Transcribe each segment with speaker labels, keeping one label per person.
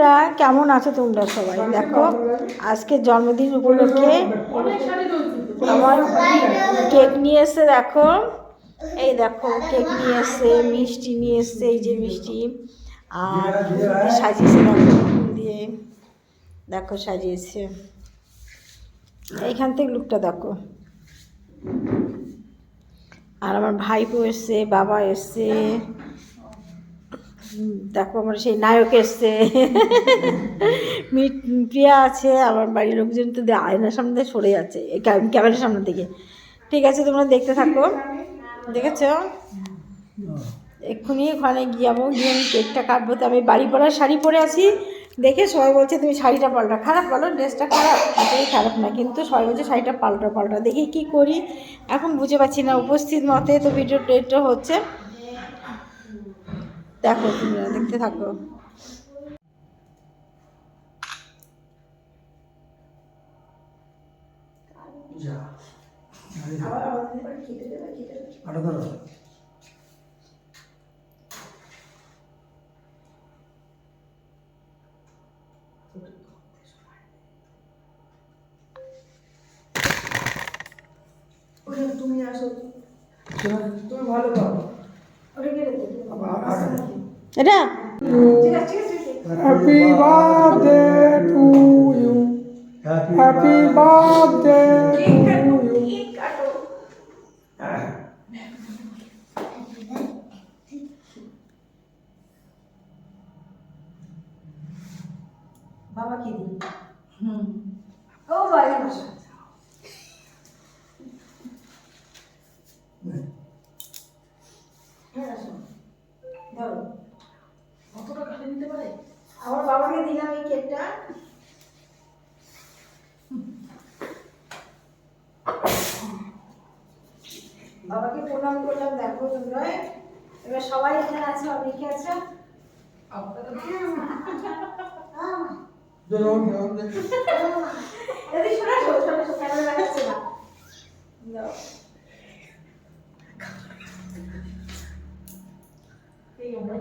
Speaker 1: বন্ধুরা, কেমন আছো তোমরা সবাই? দেখো, আজকে জন্মদিন উপলক্ষে আমার কেক নিয়ে এসে দেখো। এই দেখো, কেক নিয়ে এসে মিষ্টি নিয়ে এসছে, এই যে মিষ্টি। আর সাজিয়েছে দেখো দিয়ে। দেখো, সাজিয়েছে। এইখান থেকে লুকটা দেখো। আর আমার ভাইপো এসছে, বাবা এসছে। দেখো আমার সেই নায়ক এসছে। মি- প্রিয়া আছে, আমার বাড়ির লোকজন তো আয়নার সামনে সরে যাচ্ছে ক্যামেরার সামনে থেকে ঠিক আছে, তোমরা দেখতে থাকো। দেখেছ? এক্ষুনি ওখানে গিয়ে যাব, গিয়ে আমি কেকটা কাটবো। তো আমি বাড়ি পরার শাড়ি পরে আছি। দেখে সবাই বলছে, তুমি শাড়িটা পাল্টা খারাপ, বলো, ড্রেসটা খারাপ? এটাই খারাপ না, কিন্তু সবাই বলছে, শাড়িটা পাল্টা পাল্টা দেখি কি করি? এখন বুঝে পাচ্ছি না, উপস্থিত মতে তো ভিডিও ডেটটা হচ্ছে। দেখো তোমরা দেখতে থাকো।
Speaker 2: তুমি আসো। তুমি ভালো পাবো
Speaker 1: এটা
Speaker 3: happy birthday to you happy birthday to you
Speaker 2: বাবা কি দিই হুম ও বাইরে ধরো। কতটা কাটে নিতে পারে?
Speaker 1: আমার বাবাকে দিলাম এই কেকটা। বাবাকে প্রণাম করলাম দেখো তোমরা। এবার সবাই এখানে আছে অনেকে আছে? এদিকে শোনা শোনো শোনো শোনো ক্যামেরা দেখাচ্ছে না দাও।
Speaker 2: এই আমরা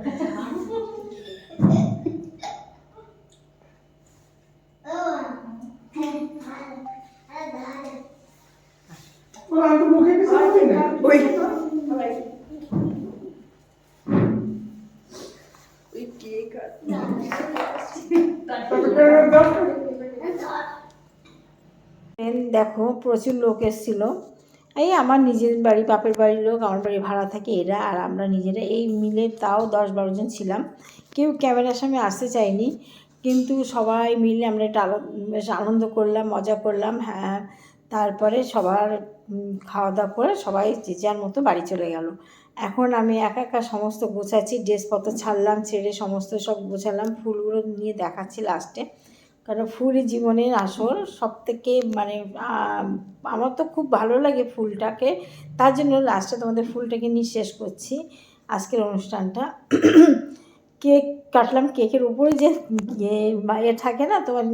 Speaker 3: ওরা তো মুখে কিছু ওই।
Speaker 1: দেখো প্রচুর লোক এসেছিল। এই আমার নিজের বাড়ি বাপের বাড়ির লোক আমার বাড়ি ভাড়া থাকে এরা আর আমরা নিজেরা এই মিলে তাও দশ বারো জন ছিলাম। কেউ ক্যামেরার সামনে আসতে চায়নি কিন্তু সবাই মিলে আমরা একটা বেশ আনন্দ করলাম মজা করলাম। হ্যাঁ তারপরে সবার খাওয়া দাওয়া করে সবাই যে যার মতো বাড়ি চলে গেল। এখন আমি একা একা সমস্ত গোছাচ্ছি, ড্রেসপত্র ছাড়লাম, ছেড়ে সমস্ত সব গোছালাম, ফুলগুলো নিয়ে দেখাচ্ছি লাস্টে কারণ ফুলই জীবনের আসল সব থেকে মানে আমার তো খুব ভালো লাগে ফুলটাকে। তার জন্য লাস্টে তোমাদের ফুলটাকে নিয়ে শেষ করছি আজকের অনুষ্ঠানটা। কেক কাটলাম, কেকের উপরে যে ইয়ে থাকে না তোমার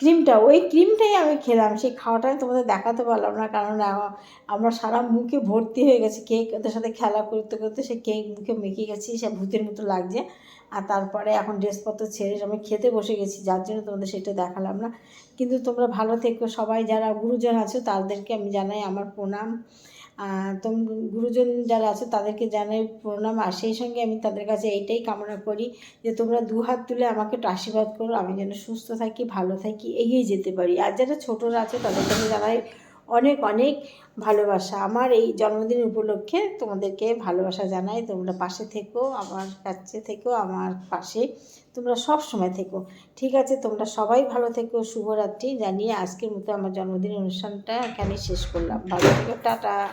Speaker 1: ক্রিমটা, ওই ক্রিমটাই আমি খেলাম। সেই খাওয়াটা আমি তোমাদের দেখাতে পারলাম না, কারণ আমার সারা মুখে ভর্তি হয়ে গেছে। কেক, ওদের সাথে খেলা করতে করতে সে কেক মুখে মেখে গেছি, সে ভূতের মতো লাগছে। আর তারপরে এখন ড্রেসপত্র ছেড়ে আমি খেতে বসে গেছি, যার জন্য তোমাদের সেটা দেখালাম না। কিন্তু তোমরা ভালো থেকো। সবাই যারা গুরুজন আছো, তাদেরকে আমি জানাই আমার প্রণাম। তোম গুরুজন যারা আছে তাদেরকে জানাই প্রণাম। আর সেই সঙ্গে আমি তাদের কাছে এইটাই কামনা করি যে তোমরা দু হাত তুলে আমাকে একটু আশীর্বাদ করো, আমি যেন সুস্থ থাকি, ভালো থাকি, এগিয়ে যেতে পারি। আর যারা ছোটরা আছে তাদের আমি জানাই অনেক অনেক ভালোবাসা। আমার এই জন্মদিন উপলক্ষে তোমাদেরকে ভালোবাসা জানাই। তোমরা পাশে থেকো, আমার কাছে থেকো, আমার পাশে তোমরা সব সময় থেকো। ঠিক আছে, তোমরা সবাই ভালো থেকো, শুভরাত্রি। জানিয়ে আজকের মতো আমার জন্মদিন অনুষ্ঠানটা এখানে শেষ করলাম। ভালো থেকো, টাটা।